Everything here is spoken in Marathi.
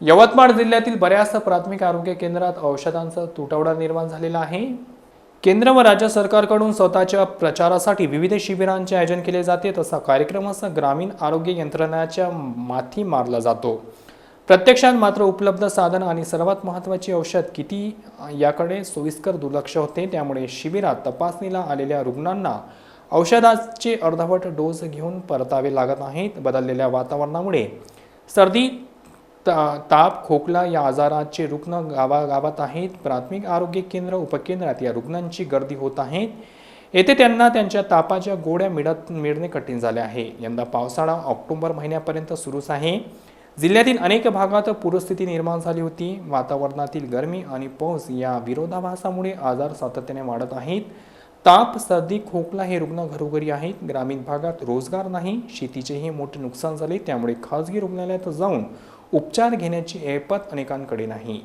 यवतमाळ जिल्ह्यातील बऱ्याच प्राथमिक आरोग्य केंद्रात औषधांचा तुटवडा निर्माण झालेला आहे. केंद्र व राज्य सरकारकडून स्वतःच्या प्रचारासाठी विविध शिबिरांचे आयोजन केले जाते तसा कार्यक्रमाचा ग्रामीण आरोग्य यंत्रणाच्या माथी मारला जातो. प्रत्यक्षात मात्र उपलब्ध साधन आणि सर्वात महत्त्वाची औषध किती याकडे सोयीस्कर दुर्लक्ष होते. त्यामुळे शिबिरात तपासणीला आलेल्या रुग्णांना औषधाचे अर्धवट डोस घेऊन परतावे लागत आहेत. बदललेल्या वातावरणामुळे सर्दी ता- ताप खोकला या आजाराचे रुग्ण गावागावात आहेत. प्राथमिक आरोग्य केंद्र उपकेंद्रात या रुग्णांची गर्दी होत आहे. येथे त्यांना त्यांच्या तापाच्या गोळ्या मिळत मिळणे कठीण झाले आहे. यंदा पावसाळा ऑक्टोबर महिन्यापर्यंत सुरूच आहे. जिल्ह्यातील अनेक भागात पूरस्थिती निर्माण झाली होती. वातावरणातील गरमी आणि पाऊस या विरोधाभासामुळे आजार सातत्याने वाढत आहेत. ताप सर्दी खोकला हे रुग्ण घरोघरी आहेत. ग्रामीण भागात रोजगार नाही. शेतीचेही मोठे नुकसान झाले. त्यामुळे खाजगी रुग्णालयात जाऊन उपचार घेण्याची ऐपत अनेकांकडे नाही.